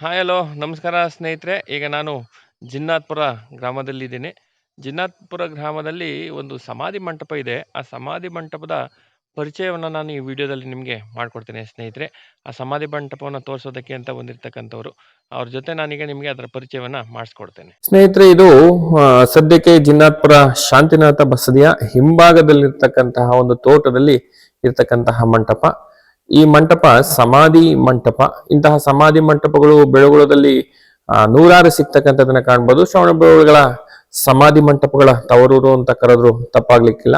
Hi hello ನಮಸ್ಕಾರ ಸ್ನೇಹಿತರೆ. ಈಗ ನಾನು ಜಿನ್ನಾತ್ಪುರ ಗ್ರಾಮದಲ್ಲಿದ್ದೀನಿ. ಜಿನ್ನಾತ್ಪುರ ಗ್ರಾಮದಲ್ಲಿ ಒಂದು ಸಮಾಧಿ ಮಂಟಪ ಇದೆ. ಆ ಸಮಾಧಿ ಮಂಟಪದ ಪರಿಚಯವನ್ನು ನಾನು ಈ ವಿಡಿಯೋದಲ್ಲಿ ನಿಮಗೆ ಮಾಡಿಕೊಡ್ತೀನಿ ಸ್ನೇಹಿತರೆ. ಆ ಸಮಾಧಿ ಮಂಟಪವನ್ನು ತೋರಿಸೋದಕ್ಕೆ ಅಂತ ಬಂದಿರತಕ್ಕಂಥವ್ರು, ಅವ್ರ ಜೊತೆ ನಾನೀಗ ನಿಮಗೆ ಅದರ ಪರಿಚಯವನ್ನು ಮಾಡಿಸ್ಕೊಡ್ತೇನೆ. ಸ್ನೇಹಿತರೆ, ಇದು ಸದ್ಯಕ್ಕೆ ಜಿನ್ನಾತ್ಪುರ ಶಾಂತಿನಾಥ ಬಸದಿಯ ಹಿಂಭಾಗದಲ್ಲಿರ್ತಕ್ಕಂತಹ ಒಂದು ತೋಟದಲ್ಲಿ ಇರ್ತಕ್ಕಂತಹ ಮಂಟಪ. ಈ ಮಂಟಪ ಸಮಾಧಿ ಮಂಟಪ. ಇಂತಹ ಸಮಾಧಿ ಮಂಟಪಗಳು ಬೆಳಗುಳದಲ್ಲಿ ನೂರಾರು ಸಿಗ್ತಕ್ಕಂಥದನ್ನ ಕಾಣ್ಬೋದು. ಶ್ರವಣ ಬೆಳಗುಳಗಳ ಸಮಾಧಿ ಮಂಟಪಗಳ ತವರೂರು ಅಂತ ಕರೆದ್ರು, ತಪ್ಪಾಗ್ಲಿಕ್ಕಿಲ್ಲ.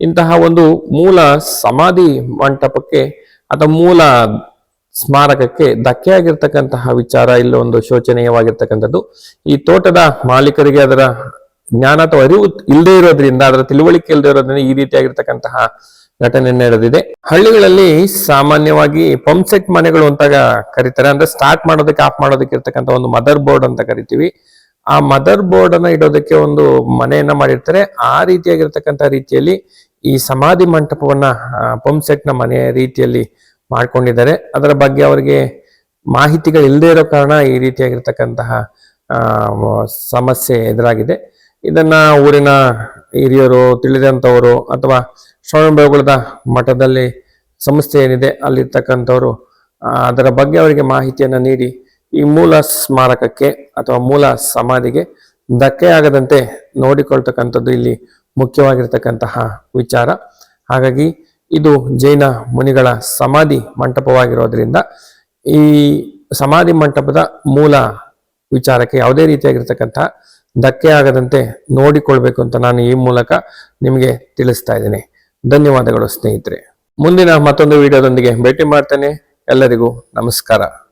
ಇಂತಹ ಒಂದು ಮೂಲ ಸಮಾಧಿ ಮಂಟಪಕ್ಕೆ ಅಥವಾ ಮೂಲ ಸ್ಮಾರಕಕ್ಕೆ ಧಕ್ಕೆಯಾಗಿರ್ತಕ್ಕಂತಹ ವಿಚಾರ ಇಲ್ಲಿ ಒಂದು ಶೋಚನೀಯವಾಗಿರ್ತಕ್ಕಂಥದ್ದು. ಈ ತೋಟದ ಮಾಲೀಕರಿಗೆ ಅದರ ಜ್ಞಾನ ಅಥವಾ ಅರಿವು ಇಲ್ಲದೆ ಇರೋದ್ರಿಂದ, ಅದರ ತಿಳುವಳಿಕೆ ಇಲ್ಲದೆ ಇರೋದ್ರಿಂದ ಈ ರೀತಿಯಾಗಿರ್ತಕ್ಕಂತಹ ಘಟನೆ ನಡೆದಿದೆ. ಹಳ್ಳಿಗಳಲ್ಲಿ ಸಾಮಾನ್ಯವಾಗಿ ಪಂಪ್ ಸೆಟ್ ಮನೆಗಳು ಅಂತ ಕರೀತಾರೆ. ಅಂದ್ರೆ ಸ್ಟಾರ್ಟ್ ಮಾಡೋದಕ್ಕೆ ಆಫ್ ಮಾಡೋದಕ್ಕೆ ಇರ್ತಕ್ಕಂಥ ಒಂದು ಮದರ್ ಬೋರ್ಡ್ ಅಂತ ಕರಿತೀವಿ. ಆ ಮದರ್ ಬೋರ್ಡ್ ಅನ್ನ ಇಡೋದಕ್ಕೆ ಒಂದು ಮನೆಯನ್ನ ಮಾಡಿರ್ತಾರೆ. ಆ ರೀತಿಯಾಗಿರ್ತಕ್ಕಂಥ ರೀತಿಯಲ್ಲಿ ಈ ಸಮಾಧಿ ಮಂಟಪವನ್ನ ಪಂಪ್ ಸೆಟ್ನ ಮನೆಯ ರೀತಿಯಲ್ಲಿ ಮಾಡ್ಕೊಂಡಿದ್ದಾರೆ. ಅದರ ಬಗ್ಗೆ ಅವರಿಗೆ ಮಾಹಿತಿಗಳು ಇಲ್ಲದೆ ಇರೋ ಕಾರಣ ಈ ರೀತಿಯಾಗಿರ್ತಕ್ಕಂತಹ ಸಮಸ್ಯೆ ಎದುರಾಗಿದೆ. ಇದನ್ನ ಊರಿನ ಹಿರಿಯರು ತಿಳಿದಂಥವರು ಅಥವಾ ಶ್ರವಣಬೆಳಗೊಳದ ಮಠದಲ್ಲಿ ಸಂಸ್ಥೆ ಏನಿದೆ, ಅಲ್ಲಿರ್ತಕ್ಕಂಥವರು ಅದರ ಬಗ್ಗೆ ಅವರಿಗೆ ಮಾಹಿತಿಯನ್ನು ನೀಡಿ, ಈ ಮೂಲ ಸ್ಮಾರಕಕ್ಕೆ ಅಥವಾ ಮೂಲ ಸಮಾಧಿಗೆ ಧಕ್ಕೆ ಆಗದಂತೆ ನೋಡಿಕೊಳ್ತಕ್ಕಂಥದ್ದು ಇಲ್ಲಿ ಮುಖ್ಯವಾಗಿರ್ತಕ್ಕಂತಹ ವಿಚಾರ. ಹಾಗಾಗಿ ಇದು ಜೈನ ಮುನಿಗಳ ಸಮಾಧಿ ಮಂಟಪವಾಗಿರೋದ್ರಿಂದ ಈ ಸಮಾಧಿ ಮಂಟಪದ ಮೂಲ ವಿಚಾರಕ್ಕೆ ಯಾವುದೇ ರೀತಿಯಾಗಿರ್ತಕ್ಕಂಥ ಧಕ್ಕೆ ಆಗದಂತೆ ನೋಡಿಕೊಳ್ಬೇಕು ಅಂತ ನಾನು ಈ ಮೂಲಕ ನಿಮಗೆ ತಿಳಿಸ್ತಾ ಇದ್ದೀನಿ. ಧನ್ಯವಾದಗಳು ಸ್ನೇಹಿತರೆ. ಮುಂದಿನ ಮತ್ತೊಂದು ವಿಡಿಯೋದೊಂದಿಗೆ ಭೇಟಿ ಮಾಡ್ತೇನೆ. ಎಲ್ಲರಿಗೂ ನಮಸ್ಕಾರ.